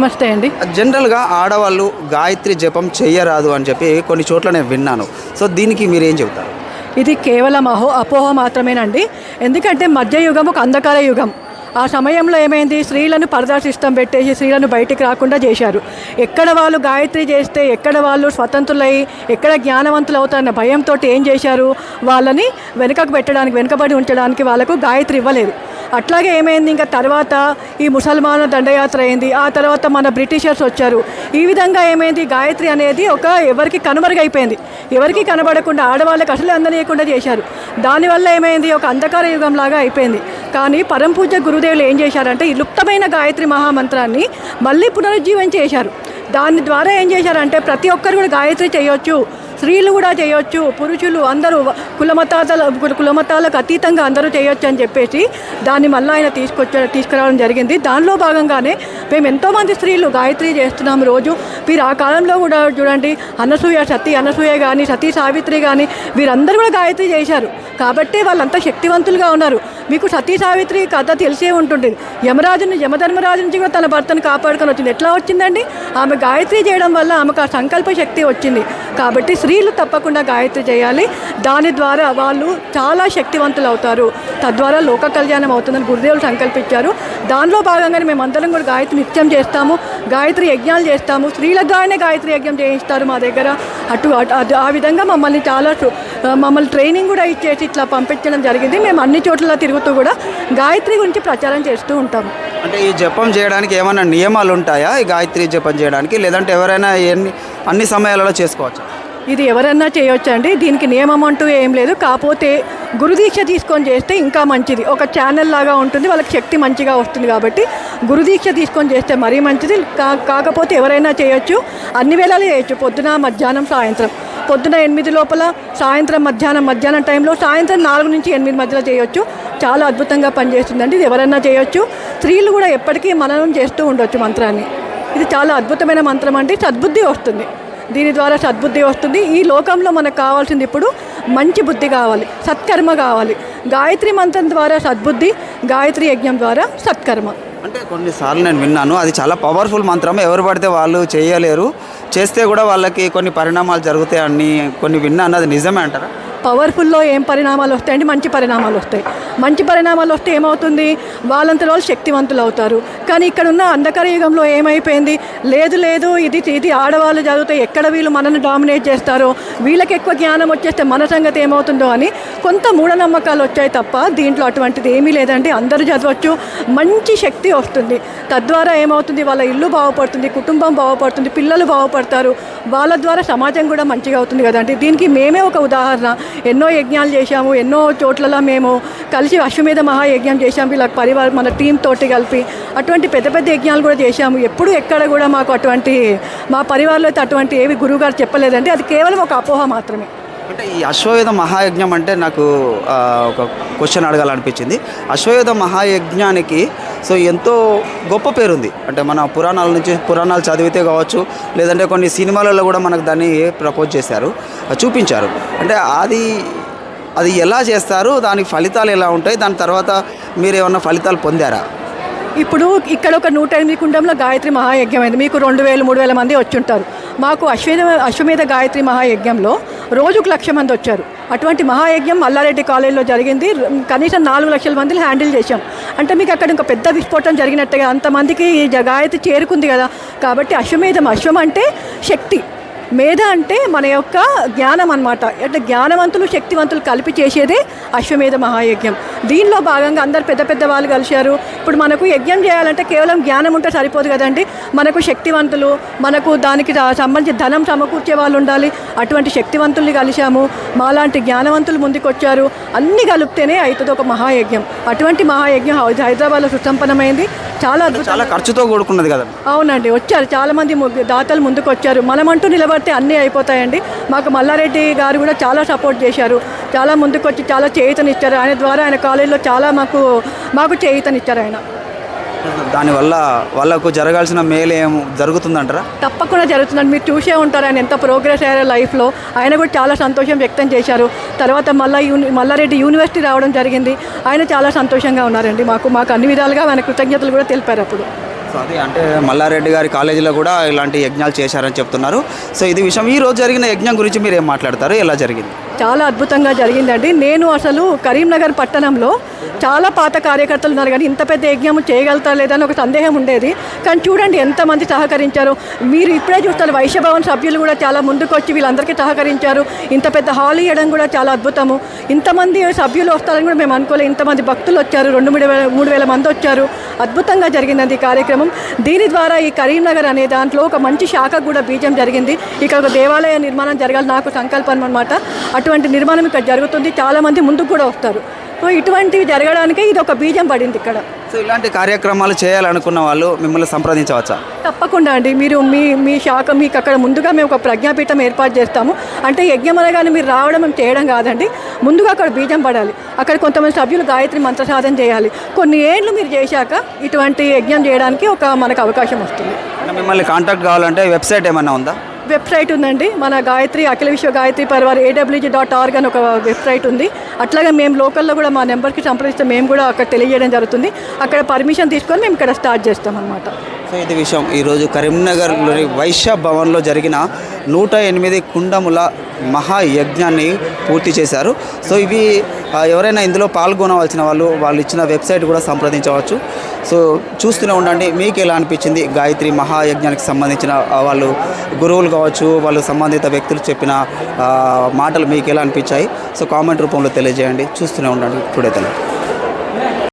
నమస్తే అండి. జనరల్గా ఆడవాళ్ళు గాయత్రి జపం చెయ్యరాదు అని చెప్పి కొన్ని చోట్ల నేను విన్నాను. సో దీనికి మీరు ఏం చెబుతారు? ఇది కేవలం అహో అపోహ మాత్రమేనండి. ఎందుకంటే మధ్యయుగం ఒక అంధకార యుగం. ఆ సమయంలో ఏమైంది? స్త్రీలను పరదా సిస్టమ్ పెట్టేసి స్త్రీలను బయటికి రాకుండా చేశారు. ఎక్కడ వాళ్ళు గాయత్రి చేస్తే ఎక్కడ వాళ్ళు స్వతంత్రులై ఎక్కడ జ్ఞానవంతులు అవుతారన్న భయంతో ఏం చేశారు? వాళ్ళని వెనుకకు పెట్టడానికి వెనుకబడి ఉంచడానికి వాళ్ళకు గాయత్రి ఇవ్వలేదు. అట్లాగే ఏమైంది? ఇంకా తర్వాత ఈ ముసల్మాన దండయాత్ర అయింది ఆ తర్వాత మన బ్రిటిషర్స్ వచ్చారు. ఈ విధంగా ఏమైంది? గాయత్రి అనేది ఒక ఎవరికి కనుమరుగైపోయింది. ఎవరికి కనబడకుండా ఆడవాళ్ళకి అసలు అందనీయకుండా చేశారు. దానివల్ల ఏమైంది? ఒక అంధకార యుగం లాగా అయిపోయింది. కానీ పరంపూజ గురుదేవులు ఏం చేశారంటే ఈ లుప్తమైన గాయత్రి మహామంత్రాన్ని మళ్ళీ పునరుజ్జీవం చేశారు. దాని ద్వారా ఏం చేశారంటే ప్రతి ఒక్కరు కూడా గాయత్రి చేయొచ్చు. స్త్రీలు కూడా చేయొచ్చు పురుషులు అందరూ కులమతాల కులమతాలకు అతీతంగా అందరూ చేయొచ్చు అని చెప్పేసి దాన్ని మళ్ళీ ఆయన తీసుకొచ్చా తీసుకురావడం జరిగింది. దానిలో భాగంగానే మేము ఎంతోమంది స్త్రీలు గాయత్రి చేస్తున్నాం రోజు. మీరు ఆ కాలంలో కూడా చూడండి అనసూయ సతీ అనసూయ కానీ సతీ సావిత్రి కానీ వీరందరూ కూడా గాయత్రి చేశారు. కాబట్టి వాళ్ళంతా శక్తివంతులుగా ఉన్నారు. మీకు సతీ సావిత్రి కథ తెలిసే ఉంటుంది యమరాజుని యమధర్మరాజు నుంచి కూడా తన భర్తను కాపాడుకొని వచ్చింది. ఎట్లా వచ్చిందండి? ఆమె గాయత్రి చేయడం వల్ల ఆమెకు ఆ సంకల్ప శక్తి వచ్చింది. కాబట్టి స్త్రీలు తప్పకుండా గాయత్రి చేయాలి. దాని ద్వారా వాళ్ళు చాలా శక్తివంతులు అవుతారు. తద్వారా లోక కళ్యాణం అవుతుందని గురుదేవులు సంకల్పించారు. దానిలో భాగంగానే మేమందరం కూడా గాయత్రి నిత్యం చేస్తాము. గాయత్రి యజ్ఞాలు చేస్తాము. స్త్రీల ద్వారానే గాయత్రి యజ్ఞం చేయిస్తారు మా దగ్గర. అటు అటు- ఆ విధంగా మమ్మల్ని చాలా మమ్మల్ని ట్రైనింగ్ కూడా ఇచ్చేసి ఇట్లా పంపించడం జరిగింది. మేము అన్ని చోట్ల తిరుగుతూ కూడా గాయత్రి గురించి ప్రచారం చేస్తూ ఉంటాము అంటే ఈ జపం చేయడానికి ఏమైనా నియమాలు ఉంటాయా? ఈ గాయత్రి జపం చేయడానికి? లేదంటే ఎవరైనా ఎన్ని అన్ని సమయాలలో చేసుకోవచ్చు? ఇది ఎవరన్నా చేయొచ్చు అండి? దీనికి నియమం అంటూ ఏం లేదు. కాకపోతే గురుదీక్ష తీసుకొని చేస్తే ఇంకా మంచిది. ఒక ఛానల్ లాగా ఉంటుంది. వాళ్ళకి శక్తి మంచిగా వస్తుంది కాబట్టి గురుదీక్ష తీసుకొని చేస్తే మరీ మంచిది. కా కాకపోతే ఎవరైనా చేయొచ్చు. అన్ని వేళలు చేయొచ్చు. పొద్దున మధ్యాహ్నం సాయంత్రం. పొద్దున ఎనిమిది లోపల సాయంత్రం మధ్యాహ్నం మధ్యాహ్నం టైంలో సాయంత్రం నాలుగు నుంచి ఎనిమిది మధ్యలో చేయొచ్చు. చాలా అద్భుతంగా పనిచేస్తుందండి. ఇది ఎవరైనా చేయొచ్చు. స్త్రీలు కూడా ఎప్పటికీ మననం చేస్తూ ఉండొచ్చు మంత్రాన్ని. ఇది చాలా అద్భుతమైన మంత్రం అండి. సద్బుద్ధి వస్తుంది. దీని ద్వారా సద్బుద్ధి వస్తుంది. ఈ లోకంలో మనకు కావాల్సింది ఇప్పుడు మంచి బుద్ధి కావాలి. సత్కర్మ కావాలి. గాయత్రి మంత్రం ద్వారా సద్బుద్ధి గాయత్రి యజ్ఞం ద్వారా సత్కర్మ. అంటే కొన్నిసార్లు నేను విన్నాను అది చాలా పవర్ఫుల్ మంత్రం ఎవరు పడితే వాళ్ళు చేయలేరు. చేస్తే కూడా వాళ్ళకి కొన్ని పరిణామాలు జరుగుతాయని కొన్ని విన్నాను. అది నిజమే అంటారా? పవర్ఫుల్లో ఏం పరిణామాలు వస్తాయంటే మంచి పరిణామాలు వస్తాయి. మంచి పరిణామాలు వస్తే ఏమవుతుంది? వాళ్ళంతలో వాళ్ళు శక్తివంతులు అవుతారు కానీ ఇక్కడ ఉన్న అంధకార యుగంలో ఏమైపోయింది? లేదు లేదు ఇది ఇది ఆడవాళ్ళు చదివితే ఎక్కడ వీళ్ళు మనల్ని డామినేట్ చేస్తారో వీళ్ళకి ఎక్కువ జ్ఞానం వచ్చేస్తే మన సంగతి ఏమవుతుందో అని కొంత మూఢనమ్మకాలు వచ్చాయి తప్ప దీంట్లో అటువంటిది ఏమీ లేదండి. అందరూ చదవచ్చు. మంచి శక్తి వస్తుంది. తద్వారా ఏమవుతుంది? వాళ్ళ ఇల్లు బాగుపడుతుంది కుటుంబం బాగుపడుతుంది పిల్లలు బాగుపడతారు. వాళ్ళ ద్వారా సమాజం కూడా మంచిగా అవుతుంది కదండి. దీనికి మేమే ఒక ఉదాహరణ. ఎన్నో యజ్ఞాలు చేశాము ఎన్నో చోట్లలో మేము కలిసి అశ్వమేధ మహాయజ్ఞం చేశాము. ఇలా పరివారం మన టీం తోటి కలిపి అటువంటి పెద్ద పెద్ద యజ్ఞాలు కూడా చేశాము. ఎప్పుడు ఎక్కడ కూడా మాకు అటువంటి మా పరివారంలో అయితే అటువంటి ఏవి గురువుగారు చెప్పలేదండి. అది కేవలం ఒక అపోహ మాత్రమే. అంటే ఈ అశ్వయుధ మహాయజ్ఞం అంటే నాకు ఒక క్వశ్చన్ అడగాలనిపించింది. అశ్వయుధ మహాయజ్ఞానికి సో ఎంతో గొప్ప పేరుంది. అంటే మన పురాణాల నుంచి పురాణాలు చదివితే కావచ్చు లేదంటే కొన్ని సినిమాలలో కూడా మనకు దాన్ని ప్రపోజ్ చేశారు చూపించారు. అంటే అది అది ఎలా చేస్తారు దానికి ఫలితాలు ఎలా ఉంటాయి దాని తర్వాత మీరు ఏమన్నా ఫలితాలు పొందారా? ఇప్పుడు ఇక్కడ ఒక నూట ఎనిమిది కుండంలో గాయత్రి మహాయజ్ఞం అయింది మీకు రెండు వేలు మూడు వేల మంది వచ్చి ఉంటారు. మాకు అశ్వేధ అశ్వమేధ గాయత్రి మహాయజ్ఞంలో రోజుకు లక్ష మంది వచ్చారు. అటువంటి మహాయజ్ఞం మల్లారెడ్డి కాలేజీలో జరిగింది. కనీసం నాలుగు లక్షల మందిని హ్యాండిల్ చేశాం. అంటే మీకు అక్కడ ఇంకా పెద్ద విస్ఫోటం జరిగినట్టుగా అంతమందికి గాయత్రి చేరుకుంది కదా. కాబట్టి అశ్వమేధం అశ్వం అంటే శక్తి. మేధ అంటే మన యొక్క జ్ఞానం అన్నమాట. అంటే జ్ఞానవంతులు శక్తివంతులు కలిపి చేసేదే అశ్వమేధ మహాయజ్ఞం. దీనిలో భాగంగా అందరు పెద్ద పెద్ద వాళ్ళు కలిశారు. ఇప్పుడు మనకు యజ్ఞం చేయాలంటే కేవలం జ్ఞానం ఉంటే సరిపోదు కదండి. మనకు శక్తివంతులు మనకు దానికి దా- సంబంధించి ధనం సమకూర్చే వాళ్ళు ఉండాలి. అటువంటి శక్తివంతుల్ని కలిశాము. మాలాంటి జ్ఞానవంతులు ముందుకొచ్చారు. అన్ని కలిపితేనే అవుతుంది ఒక మహాయజ్ఞం. అటువంటి మహాయజ్ఞం హైదరాబాద్లో సుసంపన్నమైంది. చాలా చాలా ఖర్చుతో కూడుకున్నది కదా అవునండి వచ్చారు. చాలామంది ము- దాతలు ముందుకు వచ్చారు మనమంటూ నిలబడితే అన్నీ అయిపోతాయండి. మాకు మల్లారెడ్డి గారు కూడా చాలా సపోర్ట్ చేశారు. చాలా ముందుకు వచ్చి చాలా చేయుతనిచ్చారు ఆయన ద్వారా ఆయన కాలేజీలో చాలా మాకు మాకు చేయుతనిచ్చారు ఆయన. దానివల్ల వాళ్ళకు జరగాల్సిన మేలు ఏం జరుగుతుందంటారా? తప్పకుండా జరుగుతుందండి. మీరు చూసే ఉంటారు ఆయన ఎంత ప్రోగ్రెస్ అయ్యారో లైఫ్లో ఆయన కూడా చాలా సంతోషం వ్యక్తం చేశారు. తర్వాత మళ్ళా యూని మల్లారెడ్డి యూనివర్సిటీ రావడం జరిగింది. ఆయన చాలా సంతోషంగా ఉన్నారండి. మాకు మాకు అన్ని విధాలుగా ఆయన కృతజ్ఞతలు కూడా తెలిపారు అప్పుడు. సో అదే అంటే మల్లారెడ్డి గారి కాలేజీలో కూడా ఇలాంటి యజ్ఞాలు చేశారని చెప్తున్నారు. సో ఇది విషయం. ఈ రోజు జరిగిన యజ్ఞం గురించి మీరు ఏం మాట్లాడతారు? ఎలా జరిగింది? చాలా అద్భుతంగా జరిగిందండి. నేను అసలు కరీంనగర్ పట్టణంలో చాలా పాత కార్యకర్తలు ఉన్నారు కానీ ఇంత పెద్ద యజ్ఞం చేయగలుగుతారు లేదని ఒక సందేహం ఉండేది. కానీ చూడండి ఎంతమంది సహకరించారు. మీరు ఇప్పుడే చూస్తారు వైశ్యభవన్ సభ్యులు కూడా చాలా ముందుకు వచ్చి వీళ్ళందరికీ సహకరించారు. ఇంత పెద్ద హాల్ ఇవ్వడం కూడా చాలా అద్భుతము. ఇంతమంది సభ్యులు వస్తారని కూడా మేము అనుకోలేదు. ఇంతమంది భక్తులు వచ్చారు. రెండు మూడు వేల మూడు వేల మంది వచ్చారు. అద్భుతంగా జరిగిందండి ఈ కార్యక్రమం. దీని ద్వారా ఈ కరీంనగర్ అనే దాంట్లో ఒక మంచి శాఖ కూడా బీజం జరిగింది. ఇక్కడ ఒక దేవాలయ నిర్మాణం జరగాలి నాకు సంకల్పం అనమాట అటువంటి నిర్మాణం ఇక్కడ జరుగుతుంది. చాలామంది ముందుకు కూడా వస్తారు. సో ఇటువంటివి జరగడానికే ఇది ఒక బీజం పడింది ఇక్కడ. సో ఇలాంటి కార్యక్రమాలు చేయాలనుకున్న వాళ్ళు మిమ్మల్ని సంప్రదించవచ్చా? తప్పకుండా అండి. మీరు మీ మీ శాఖ మీకు అక్కడ ముందుగా మేము ఒక ప్రజ్ఞాపీఠం ఏర్పాటు చేస్తాము. అంటే యజ్ఞం అనగానే మీరు రావడం మేము చేయడం కాదండి. ముందుగా అక్కడ బీజం పడాలి. అక్కడ కొంతమంది సభ్యులు గాయత్రి మంత్ర సాధన చేయాలి. కొన్ని ఏళ్ళు మీరు చేశాక ఇటువంటి యజ్ఞం చేయడానికి ఒక మనకు అవకాశం వస్తుంది. మిమ్మల్ని కాంటాక్ట్ కావాలంటే వెబ్సైట్ ఏమైనా ఉందా? వెబ్సైట్ ఉందండి. మన Gayatri Akhila Vishwa Gayatri Parivar AWG dot org అని ఒక వెబ్సైట్ ఉంది. అట్లాగే మేము లోకల్లో కూడా మా నెంబర్కి సంప్రదిస్తే మేము కూడా అక్కడ తెలియజేయడం జరుగుతుంది. అక్కడ పర్మిషన్ తీసుకొని మేము ఇక్కడ స్టార్ట్ చేస్తాం అనమాట సో ఇది విషయం. ఈరోజు కరీంనగర్లోని వైశ్య భవన్లో జరిగిన నూట ఎనిమిది కుండముల మహాయజ్ఞాన్ని పూర్తి చేశారు. సో ఇవి ఎవరైనా ఇందులో పాల్గొనవలసిన వాళ్ళు వాళ్ళు ఇచ్చిన వెబ్సైట్ కూడా సంప్రదించవచ్చు. సో చూస్తూనే ఉండండి మీకు ఎలా అనిపించింది గాయత్రి మహాయజ్ఞానికి సంబంధించిన వాళ్ళు గురువులు కావచ్చు వాళ్ళు సంబంధిత వ్యక్తులు చెప్పిన మాటలు మీకు ఎలా అనిపించాయి? సో కామెంట్ రూపంలో తెలియజేయండి. చూస్తూనే ఉండండి. టుడే